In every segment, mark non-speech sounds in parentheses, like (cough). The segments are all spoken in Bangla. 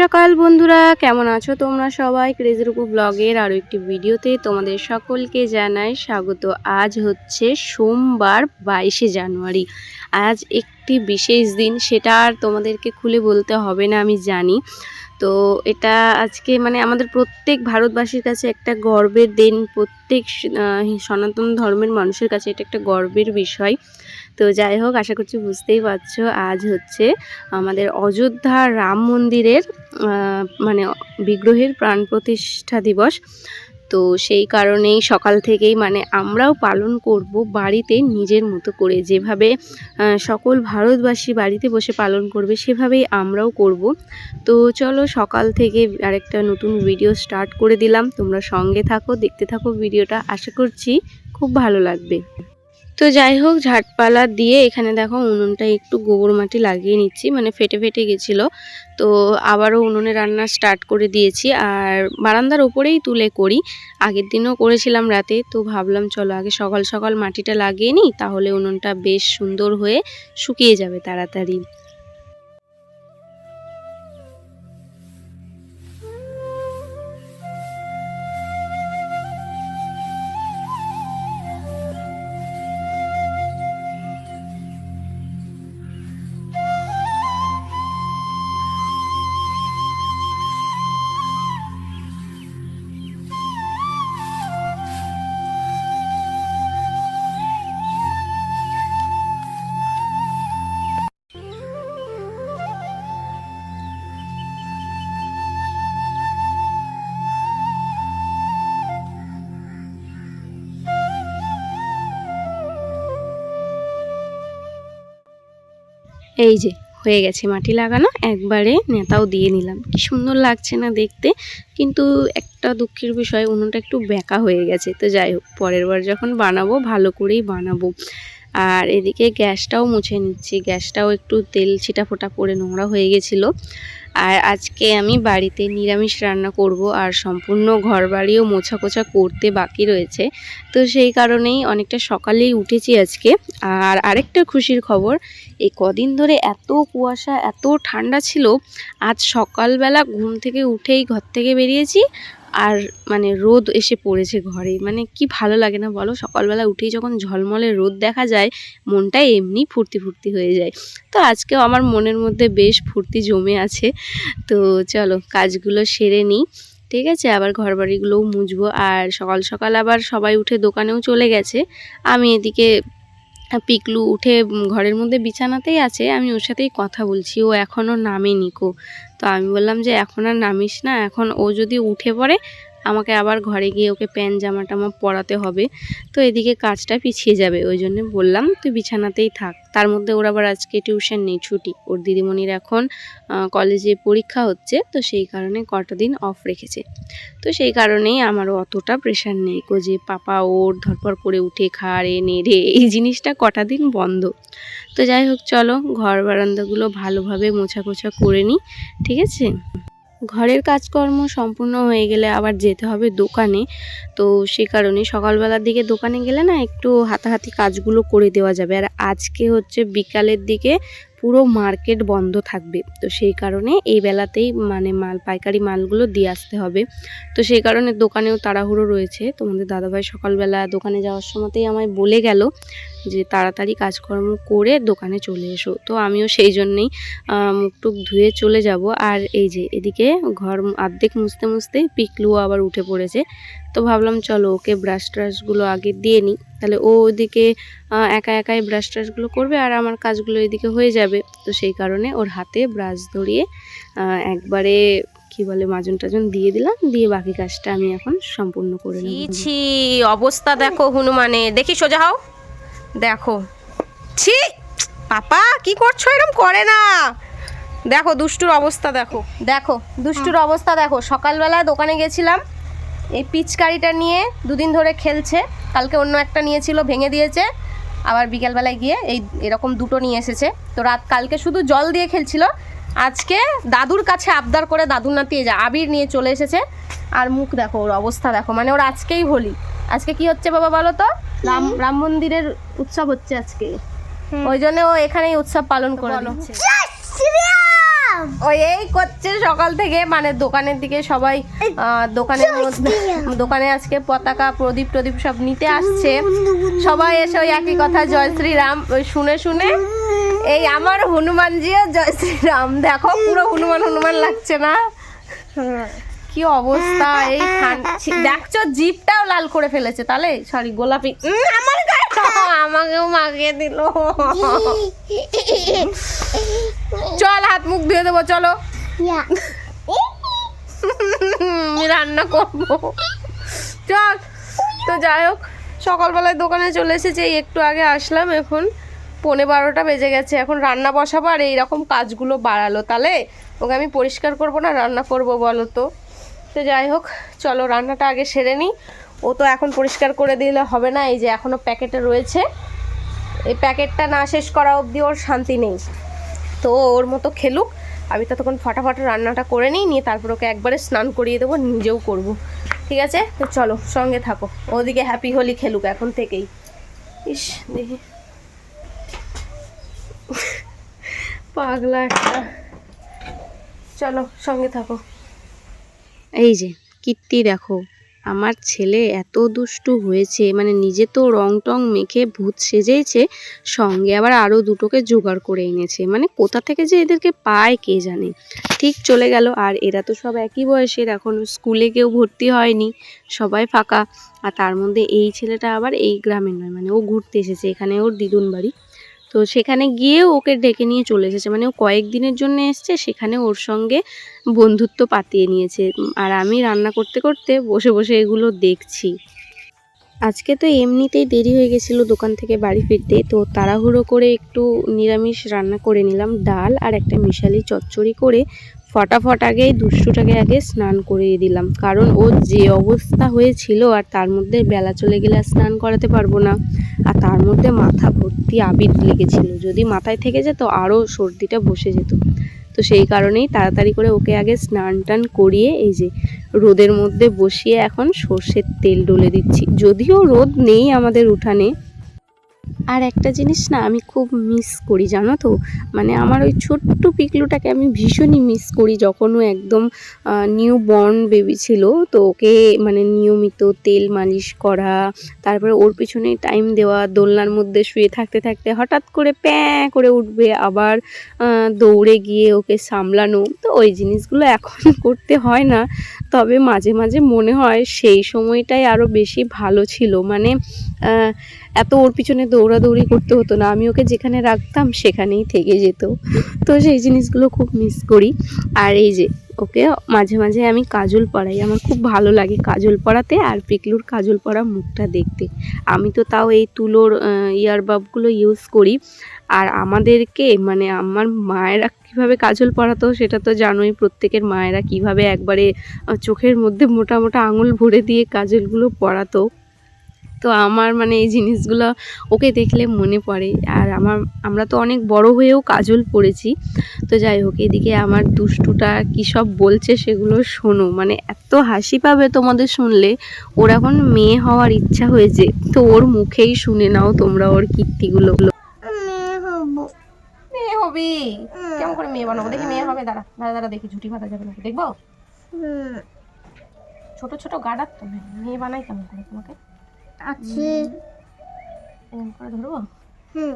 সকাল বন্ধুরা, কেমন আছো তোমরা সবাই? ক্রেজের উপর ব্লগের আরও একটি ভিডিওতে তোমাদের সকলকে জানাই স্বাগত। আজ হচ্ছে সোমবার বাইশে জানুয়ারি। আজ একটি বিশেষ দিন, সেটা আর তোমাদেরকে খুলে বলতে হবে না, আমি জানি। তো এটা আজকে মানে আমাদের প্রত্যেক ভারতবাসীর কাছে একটা গর্বের দিন, প্রত্যেক সনাতন ধর্মের মানুষের কাছে এটা একটা গর্বের বিষয়। তো যাই হোক, আশা করছি বুঝতেই পারছ, আজ হচ্ছে আমাদের অযোধ্যা রাম মন্দিরের মানে বিগ্রহের প্রাণ প্রতিষ্ঠা দিবস। তো সেই কারণেই সকাল থেকেই মানে আমরাও পালন করব বাড়িতে নিজের মতো করে। যেভাবে সকল ভারতবাসী বাড়িতে বসে পালন করবে, সেভাবেই আমরাও করব। তো চলো সকাল থেকে আরেকটা নতুন ভিডিও স্টার্ট করে দিলাম। তোমরা সঙ্গে থাকো, দেখতে থাকো ভিডিওটা আশা করছি খুব ভালো লাগবে। তো যাই হোক, ঝাটপালা দিয়ে এখানে দেখো উনুনটা একটু গোবর মাটি লাগিয়ে নিচ্ছি মানে ফেটে ফেটে গেছিল। তো আবারও উনুনে রান্না স্টার্ট করে দিয়েছি। আর বারান্দার ওপরেই তুলে করি। আগের দিনও করেছিলাম রাতে, তো ভাবলাম চলো আগে সকাল সকাল মাটিটা লাগিয়ে নিই, তাহলে উনুনটা বেশ সুন্দর হয়ে শুকিয়ে যাবে তাড়াতাড়ি। এই যে, হয়ে গেছে মাটি লাগানো, একবারে নেতাও দিয়ে নিলাম। কি সুন্দর লাগছে না দেখতে, কিন্তু একটা দুঃখের বিষয়, উনুনটা একটু বেঁকা হয়ে গেছে। তো যাই হোক, পরের বার যখন বানাবো, ভালো করেই বানাবো। আর এদিকে গ্যাসটাও মুছে নিচ্ছি। গ্যাসটাও একটু তেল ছিটা ফোটা নোংরা হয়ে গেছিল। আর আজকে আমি বাড়িতে নিরামিষ রান্না করব আর সম্পূর্ণ ঘর বাড়িও মোছা কোছা করতে বাকি রয়েছে। তো সেই কারণেই অনেকটা সকালেই উঠেছি আজকে। আর আরেকটা খুশির খবর, এই কদিন ধরে এত কুয়াশা, এত ঠান্ডা ছিল, আজ সকালবেলা ঘুম থেকে উঠেই ঘর থেকে বেরিয়েছি। আর মানে রোদ এসে পড়েছে ঘরে মানে কি ভালো লাগে না বলো? সকালবেলা উঠেই যখন ঝলমলে রোদ দেখা যায়, মনটা এমনি ফুর্তি ফুর্তি হয়ে যায়। তো আজকেও আমার মনের মধ্যে বেশ ফুর্তি জমে আছে। তো চলো, কাজগুলো সেরে নিই। ঠিক আছে? আবার ঘর বাড়িগুলোও মুছবো। আর সকাল সকাল আবার সবাই উঠে দোকানেও চলে গেছে। আমি এদিকে পিকলু উঠে ঘরের মধ্যে বিছানাতেই আছে, আমি ওর সাথেই কথা বলছি, ও এখনও নামেনি কো। তো আমি বললাম যে, এখন আর নামিস না, এখন ও যদি উঠে পড়ে আমাকে আবার ঘরে গিয়ে ওকে প্যান্ট জামা টামা পরাতে হবে। তো এদিকে কাজটা পিছিয়ে যাবে, ওই জন্য বললাম, তুই বিছানাতেই থাক। তার মধ্যে ওর আবার আজকে টিউশন নেই, ছুটি। ওর দিদিমণির এখন কলেজে পরীক্ষা হচ্ছে, তো সেই কারণে কটা দিন অফ রেখেছে। তো সেই কারণেই আমারও অতটা প্রেশার নেই কো যে পাপা ওর ধরপর করে উঠে খাড়ে নেড়ে এই জিনিসটা কটা দিন বন্ধ। তো যাই হোক, চলো ঘর বারান্দাগুলো ভালোভাবে মোছা কোছা করে নিই, ঠিক আছে? ঘরের কাজকর্ম সম্পূর্ণ হয়ে গেলে আবার যেতে হবে দোকানে। তো সে কারণে সকালবেলার দিকে দোকানে গেলে না একটু হাতাহাতি কাজগুলো করে দেওয়া যাবে। আর আজকে হচ্ছে বিকালের দিকে পুরো মার্কেট বন্ধ থাকবে। তো সেই কারণে এই বেলাতেই মানে মাল, পাইকারি মালগুলো দিয়ে আসতে হবে। তো সেই কারণে দোকানেও তাড়াহুড়ো রয়েছে। তোমাদের দাদাভাই সকালবেলা দোকানে যাওয়ার সময়তেই আমায় বলে গেল যে তাড়াতাড়ি কাজকর্ম করে দোকানে চলে এসো। তো আমিও সেই জন্যেই আহ, মুখ টুক ধুয়ে চলে যাব। আর এই যে এদিকে ঘর আর্ধেক মুছতে মুছতে পিকলুও আবার উঠে পড়েছে। তো ভাবলাম চলো ওকে ব্রাশ ট্রাশগুলো আগে দিয়ে নিই। তাহলে ও ওদিকে একা একাই ব্রাশ ট্রাশগুলো করবে আর আমার কাজগুলো এদিকে হয়ে যাবে। তো সেই কারণে ওর হাতে ব্রাশ ধরিয়ে একবারে কি বলে মাজন টাজন দিয়ে দিলাম। দিয়ে বাকি কাজটা আমি এখন সম্পূর্ণ করে ছি অবস্থা দেখো হনুমানে। দেখি সোজা হও। দেখো। ছি পাপা কি করছ? এরম করে না। দেখো দুষ্টুর অবস্থা দেখো। দেখো দুষ্টুর অবস্থা দেখো। সকালবেলা দোকানে গেছিলাম। এই পিচকারিটা নিয়ে দুদিন ধরে খেলছে। কালকে অন্য একটা নিয়েছিল ভেঙে দিয়েছে। আবার বিকেলবেলায় গিয়ে এই এরকম দুটো নিয়ে এসেছে। তো রাত কালকে শুধু জল দিয়ে খেলছিল। আজকে দাদুর কাছে আবদার করে দাদুর নাতি যে আবির নিয়ে চলে এসেছে। আর মুখ দেখো ওর অবস্থা দেখো। মানে ওর আজকেই হোলি। আজকে কি হচ্ছে বাবা বলো তো? রাম রাম মন্দিরের উৎসব হচ্ছে আজকে। ওই জন্য ও এখানেই উৎসব পালন করে দিচ্ছে। ওই এই করছে সকাল থেকে মানে দোকানের দিকে সবাই দোকানের মধ্যে দোকানে আজকে পতাকা প্রদীপ প্রদীপ সব নিতে আসছে। সবাই এসে ওই একই কথা জয় শ্রীরাম ওই শুনে শুনে এই আমার হনুমানজিও জয় শ্রীরাম। দেখো পুরো হনুমান হনুমান লাগছে না? কি অবস্থা? এই দেখছ জিপটাও লাল করে ফেলেছে। তাহলে সরি গোলাপি। আমার (laughs) আমাকেও মাখিয়ে দিল। চল হাত মুখ ধুয়ে দেবো চলো। রান্না করব। চল তো যাই হোক সকালবেলায় দোকানে চলে এসেছি এই একটু আগে আসলাম এখন। পৌনে বারোটা বেজে গেছে এখন রান্না বসাবো আর এইরকম কাজগুলো বাড়ালো। তাহলে ওকে আমি পরিষ্কার করব না রান্না করব বলো তো? তো যাই হোক, চলো রান্নাটা আগে সেরে নিই। ও তো এখন পরিষ্কার করে দিলে হবে না, এই যে এখনও প্যাকেটে রয়েছে। এই প্যাকেটটা না শেষ করা অবধি ওর শান্তি নেই। তো ওর মতো খেলুক, আমি ততক্ষণ ফাটাফাট রান্নাটা করে নিই, নিয়ে তারপর ওকে একবারে স্নান করিয়ে দেবো, নিজেও করব। ঠিক আছে? তো চলো, সঙ্গে থাকো। ওদিকে হ্যাপি হোলি খেলুক এখন থেকেই। ইস, দেখি। পাগলা একটা। চলো, সঙ্গে থাকো। এই যে, কীর্তি দেখো, আমার ছেলে এত দুষ্টু হয়েছে মানে নিজে তো রং টং মেখে ভূত সেজেছে, সঙ্গে আবার আরও দুটোকে জোগাড় করে এনেছে। মানে কোথা থেকে যে এদেরকে পায় কে জানে। ঠিক চলে গেল, আর এরা তো সব একই বয়সের, এখন স্কুলে কেউ ভর্তি হয়নি, সবাই ফাঁকা। আর তার মধ্যে এই ছেলেটা আবার এই গ্রামের নয় মানে ও ঘুরতে এসেছে, এখানে ওর দিদুন বাড়ি। তো সেখানে গিয়ে ওকে ডেকে নিয়ে চলে এসেছে। মানে ও কয়েকদিনের জন্য এসছে, সেখানে ওর সঙ্গে বন্ধুত্ব পাতিয়ে নিয়েছে। আর আমি রান্না করতে করতে বসে বসে এগুলো দেখছি। আজকে তো এমনিতেই দেরি হয়ে গেছিল দোকান থেকে বাড়ি ফিরতে। তো তাড়াহুড়ো করে একটু নিরামিষ রান্না করে নিলাম, ডাল আর একটা মিশালি চচ্চড়ি করে ফটাফট আগে দুষ্টুটাকে আগে স্নান করিয়ে দিলাম। কারণ ও যে অবস্থা হয়েছিল আর তার মধ্যে বেলা চলে গেলে আর স্নান করাতে পারব না। আর তার মধ্যে মাথা ভর্তি আবির লেগেছিল। যদি মাথায় থেকে যেত আরও সর্দিটা বসে যেত। তো সেই কারণেই তাড়াতাড়ি করে ওকে আগে স্নান টান করিয়ে এই যে রোদের মধ্যে বসিয়ে এখন সর্ষের তেল ডলে দিচ্ছি। যদিও রোদ নেই আমাদের উঠানে। আর একটা জিনিস না আমি খুব মিস করি, জানো তো? মানে আমার ওই ছোট্ট পিকলুটাকে আমি ভীষণই মিস করি যখন ও একদম নিউ বর্ন বেবি ছিল। তো ওকে মানে নিয়মিত তেল মালিশ করা, তারপরে ওর পিছনে টাইম দেওয়া, দোলনার মধ্যে শুয়ে থাকতে থাকতে হঠাৎ করে প্যাঁ করে উঠবে আবার দৌড়ে গিয়ে ওকে সামলানো। তো ওই জিনিসগুলো এখন করতে হয় না। তবে মাঝে মাঝে মনে হয় সেই সময়টাই আরও বেশি ভালো ছিল। মানে এত ওর পিছনে দৌড়াদৌড়ি করতে হতো না। আমি ওকে যেখানে রাখতাম সেখানেই থেকে যেত। তো সেই জিনিসগুলো খুব মিস করি। আর এই যে ওকে মাঝে মাঝে আমি কাজল পরাই আমার খুব ভালো লাগে কাজল পরাতে আর পিকলুর কাজল পরা মুখটা দেখতে। আমি তো তাও এই তুলোর ইয়ারবাবগুলো ইউজ করি। আর আমাদেরকে মানে আমার মায়েরা কীভাবে কাজল পরাতো সেটা তো জানোই। প্রত্যেকের মায়েরা কীভাবে একবারে চোখের মধ্যে মোটা মোটা আঙুল ভরে দিয়ে কাজলগুলো পরাতো তো আমার মানে এই জিনিসগুলো ওকে দেখলে মনে পড়ে। আর আমার আমরা তো অনেক বড় হয়েও কাজল পড়েছি। তো যাই হোক এদিকে আমার দুষ্টুটা কী সব বলছে সেগুলো শোনো। মানে এত হাসি পাবে তোমাদের শুনলে। ওর এখন মেয়ে হওয়ার ইচ্ছা হয়েছে। তো ওর মুখেই শুনে নাও তোমরা ওর কীর্তিগুলো। মেয়ে হবি। কেমন করে মেয়ে বানাবো? দেখি মেয়ে হবে দাঁড়া। দাঁড়া দাঁড়া দেখি ঝুটি বাঁধা যাবে নাকি? দেখব? ছোট ছোট গাডার তো মেয়ে। মেয়ে বানাই কেমন করে তোমাকে? আছে। এরকম করে ধরবো? হুম।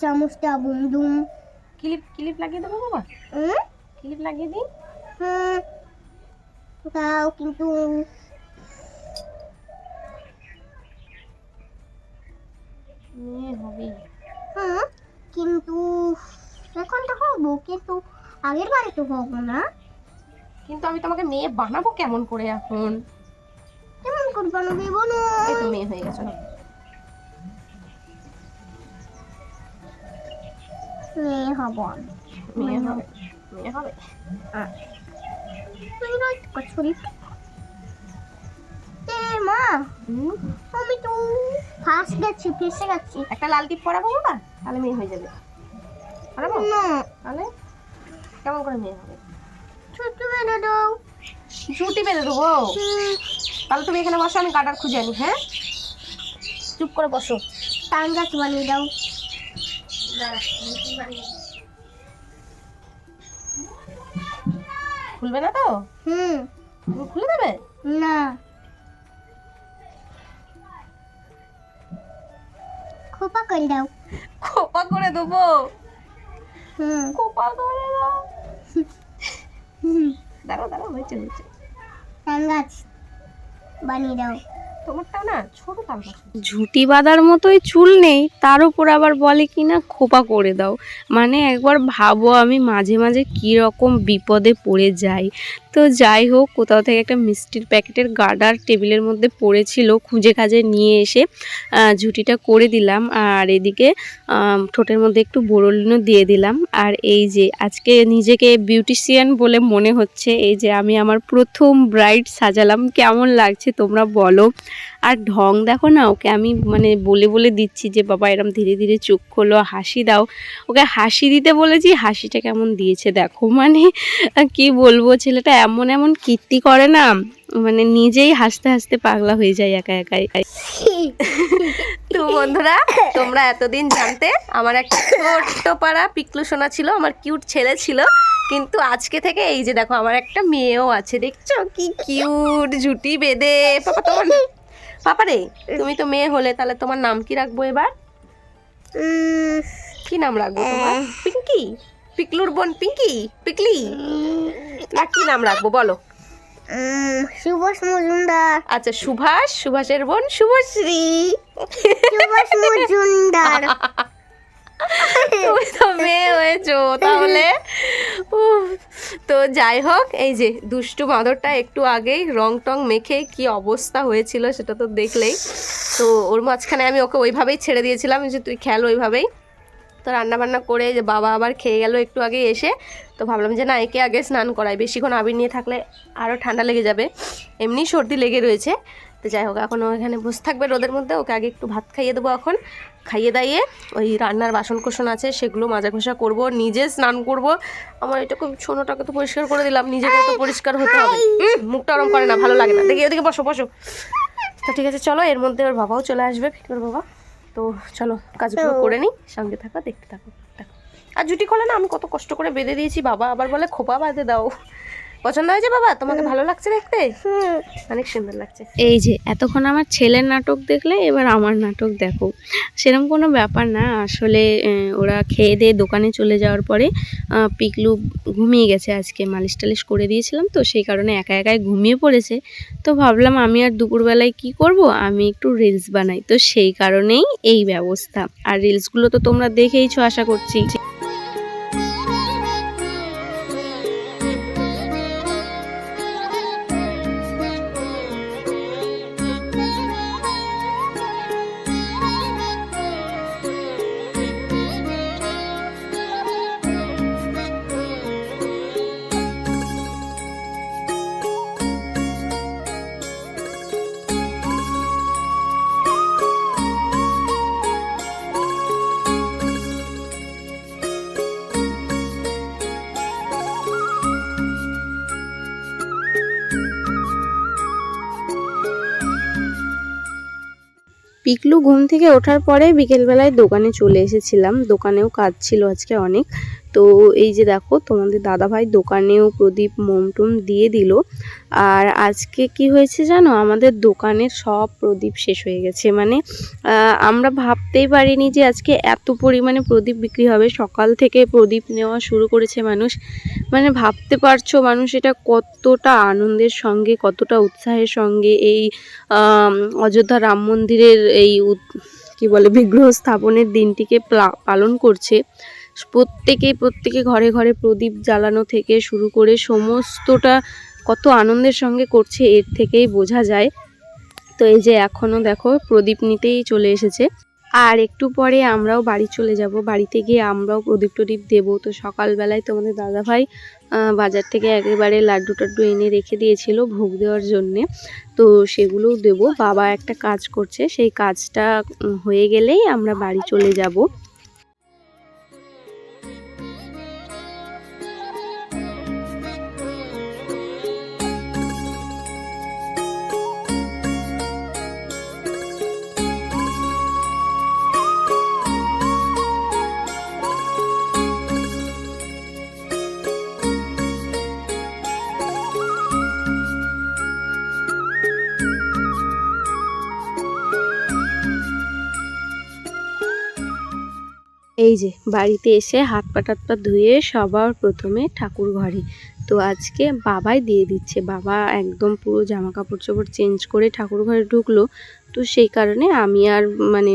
চামচটা বুম ক্লিপ ক্লিপ লাগিয়ে দেবো বাবা? হুম? ক্লিপ লাগিয়ে দিই? হুম। তাও কিন্তু। মেয়ে হবি। হুম কিন্তু এখন তো হব কিন্তু আগের বারে তো হব না। কিন্তু আমি তোমাকে মেয়ে বানাবো কেমন করে এখন? কেমন করে বানাবি বলো? এই তো মেয়ে হয়ে গেছো। না মেয়ে হব। মেয়ে হবে। মেয়ে হবে। তুই নয় কচুরি মা আমি তো ফার্স্ট গেছি ফেসে গেছি। একটা লাল টিপ পরাবো বাবা? তাহলে মেয়ে হয়ে যাবে। পরাবো? না। তাহলে কেমন করে মেয়ে হবে? ছোট বেড়ে দাও। জুটি বেঁধে দেবো। তাহলে তুমি এখানে বসো আমি কাটার খুঁজে আনি হ্যাঁ? চুপ করে বসো। টাঙ্গ গাছ বানিয়ে দাও। খুলবে না তো? হুম। খুলে দেবে? না। খোপা করে দাও। খোপা করে দেবো? হুম। খোপা করে দাও। হুম। দাঁড়াও দাঁড়াও হয়েছে হয়েছে। তাল গাছ বানিয়ে দাও। তোমারটাও না ছোট তাল গাছ। ঝুটি বাঁধার মতোই চুল নেই তার উপর আবার বলে কি না খোপা করে দাও। মানে একবার ভাবো আমি মাঝে মাঝে কীরকম বিপদে পড়ে যাই। তো যাই হোক, কোথাও থেকে একটা মিষ্টির প্যাকেটের গার্ডার টেবিলের মধ্যে পড়েছিল, খুঁজে খাজে নিয়ে এসে ঝুটিটা করে দিলাম আর এদিকে ঠোঁটের মধ্যে একটু বোরলিনও দিয়ে দিলাম। আর এই যে আজকে নিজেকে বিউটিশিয়ান বলে মনে হচ্ছে, এই যে আমি আমার প্রথম ব্রাইড সাজালাম, কেমন লাগছে তোমরা বলো। আর ঢং দেখো না, ওকে আমি মানে বলে বলে দিচ্ছি যে, বাবা, এরম ধীরে ধীরে চোখ খোলো, হাসি দাও। ওকে হাসি দিতে বলেছি, হাসিটা কেমন দিয়েছে দেখো। মানে কি বলব, ছেলেটা এমন এমন কীর্তি করে না মানে নিজেই হাসতে হাসতে পাগলা হয়ে যায় একা একাই। (laughs) তো বন্ধুরা, তোমরা এতদিন জানতে আমার একটা ছোট্ট পাড়া পিকলু সোনা ছিল, আমার কিউট ছেলে ছিল। কিন্তু আজকে থেকে এই যে দেখো, আমার একটা মেয়েও আছে, দেখছ? কি কিউট ঝুটি বেঁধে পাপা তোমার পাপা রে তুমি তো মেয়ে হলে তাহলে তোমার নাম কি রাখব এবার? কি নাম রাখব তোমার? পিঙ্কি? পিকলুর বোন পিঙ্কি? পিকলি? না কি নাম রাখব বলো। সুভাষ মজুমদার। আচ্ছা সুভাষ সুভাষের বোন শুভশ্রী সুভাষ মজুমদার। (laughs) তুমি তো মেয়ে হয়েছো, তাহলে? তো যাই হোক, এই যে দুষ্টু বাঁদরটা একটু আগেই রং টং মেখে কি অবস্থা হয়েছিল সেটা তো দেখলেই। তো ওর মাঝখানে আমি ওকে ওইভাবেই ছেড়ে দিয়েছিলাম, যে তুই খেল ওইভাবেই। তো রান্না বান্না করে যে বাবা আবার খেয়ে গেল একটু আগে এসে, তো ভাবলাম যে না, একে আগে স্নান করাই, বেশিক্ষণ আবির নিয়ে থাকলে আরও ঠান্ডা লেগে যাবে। এমনি সর্দি লেগে রয়েছে। তো যাই হোক, এখন ও এখানে বসে থাকবে রোদের মধ্যে, ওকে আগে একটু ভাত খাইয়ে দেবো এখন। খাইয়ে দাইয়ে ওই রান্নার বাসন কোসন আছে সেগুলো মাজা ঘষা করব নিজে স্নান করব। আমার এটাকে ছোনোটাকে তো পরিষ্কার করে দিলাম নিজেকে তো পরিষ্কার হতে হবে। হুম, মুখটা ওরম করে না ভালো লাগে না। দেখি ওদিকে বসো বসো। তো ঠিক আছে চলো এর মধ্যে ওর বাবাও চলে আসবে ফিকর বাবা। তো চলো কাজগুলো করে নিই সঙ্গে থাকো দেখতে থাকো দেখো। আর জুটি খোলে না আমি কত কষ্ট করে বেঁধে দিয়েছি বাবা আবার বলে খোপা বাঁধে দাও। পছন্দ হয়েছে বাবা? তোমাকে ভালো লাগছে দেখতে? অনেক সুন্দর লাগছে। এই যে, এতক্ষণ আমার ছেলের নাটক দেখলে, এবার আমার নাটক দেখো। সেরকম কোনো ব্যাপার না, আসলে ওরা খেয়ে দিয়ে দোকানে চলে যাওয়ার পরে পিকলু ঘুমিয়ে গেছে আজকে, মালিশ টালিশ করে দিয়েছিলাম তো, সেই কারণে একা একাই ঘুমিয়ে পড়েছে। তো ভাবলাম আমি আর দুপুরবেলায় কি করব? আমি একটু রিলস বানাই। তো সেই কারণেই এই ব্যবস্থা। আর রিলসগুলো তো তোমরা দেখেইছো, আশা করছি। পিকলু ঘুম থেকে ওঠার পরে বিকেলবেলায় দোকানে চলে এসেছিলাম। দোকানেও কাজ ছিল আজকে অনেক। তো এই যে দেখো, তোমাদের দাদাভাই দোকানেও প্রদীপ মোমটুম দিয়ে দিল। আর আজকে কি হয়েছে জানো? আমাদের দোকানের সব প্রদীপ শেষ হয়ে গেছে। মানে আমরা ভাবতেই পারিনি যে আজকে এত পরিমাণে প্রদীপ বিক্রি হবে। সকাল থেকে প্রদীপ নেওয়া শুরু করেছে মানুষ। মানে ভাবতে পারছ মানুষ এটা কতটা আনন্দের সঙ্গে, কতটা উৎসাহের সঙ্গে এই অযোধ্যা রাম মন্দিরের এই কি বলে, বিগ্রহ স্থাপনের দিনটিকে প্লা- পালন করছে। প্রত্যেকে প্রত্যেকে ঘরে ঘরে প্রদীপ জ্বালানো থেকে শুরু করে সমস্তটা কত আনন্দের সঙ্গে করছে, এর থেকেই বোঝা যায়। তো এই যে এখনও দেখো, প্রদীপ নিতেই চলে এসেছে। আর একটু পরে আমরাও বাড়ি চলে যাব। বাড়িতে গিয়ে আমরাও প্রদীপ টদীপ দেবো। তো সকালবেলায় তোমাদের দাদাভাই বাজার থেকে একেবারে লাড্ডু টাড্ডু এনে রেখে দিয়েছিল ভোগ দেওয়ার জন্যে। তো সেগুলোও দেবো। বাবা একটা কাজ করছে। সেই কাজটা হয়ে গেলেই আমরা বাড়ি চলে যাব। এই যে, বাড়িতে এসে হাত পা টাত পা ধুয়ে সবার প্রথমে ঠাকুর ঘরে। তো আজকে বাবাই দিয়ে দিচ্ছে। বাবা একদম পুরো জামা কাপড় চোপড় চেঞ্জ করে ঠাকুর ঘরে ঢুকলো। তো সেই কারণে আমি আর মানে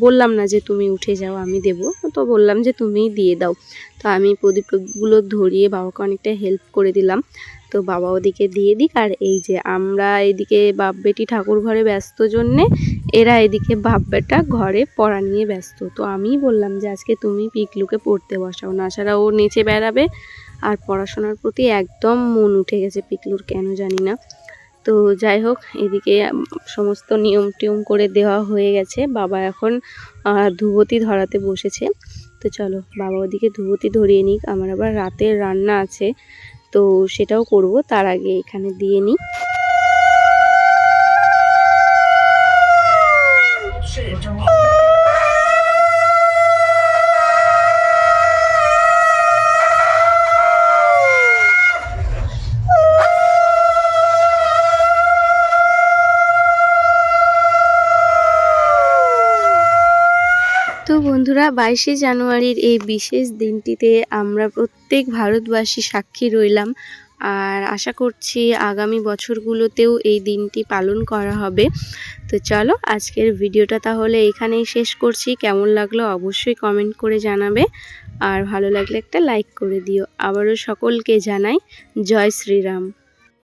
বললাম না যে তুমি উঠে যাও, আমি দেব। তো বললাম যে তুমিই দিয়ে দাও। তো আমি প্রদীপগুলো ধরিয়ে বাবাকে অনেকটা হেল্প করে দিলাম। তো বাবা ওদিকে দিয়ে দিক, আর এই যে আমরা এদিকে বাপ বেটি ঠাকুর ঘরে ব্যস্ত জন্যে এরা এদিকে বাপ বেটা ঘরে পড়া নিয়ে ব্যস্ত। তো আমিই বললাম যে আজকে তুমি পিকলুকে পড়তে বসাও, না ছাড়া ও নেচে বেড়াবে। আর পড়াশোনার প্রতি একদম মন উঠে গেছে পিকলুর, কেন জানি না। তো যাই হোক, এদিকে সমস্ত নিয়ম টিয়ম করে দেওয়া হয়ে গেছে। বাবা এখন ধুবতি ধরাতে বসেছে। তো চলো, বাবা ওদিকে ধুবতি ধরিয়ে নিক। আমার আবার রাতের রান্না আছে। তো সেটাও করব তার আগে এখানে দিয়ে নিই। বন্ধুরা, বাইশে জানুয়ারির এই বিশেষ দিনটিতে আমরা প্রত্যেক ভারতবাসী সাক্ষী রইলাম আর আশা করছি আগামী বছরগুলোতেও এই দিনটি পালন করা হবে। তো চলো, আজকের ভিডিওটা তাহলে এখানেই শেষ করছি। কেমন লাগল অবশ্যই কমেন্ট করে জানাবে আর ভালো লাগলে একটা লাইক করে দিও। আবারও সকলকে জানাই, জয় শ্রীরাম।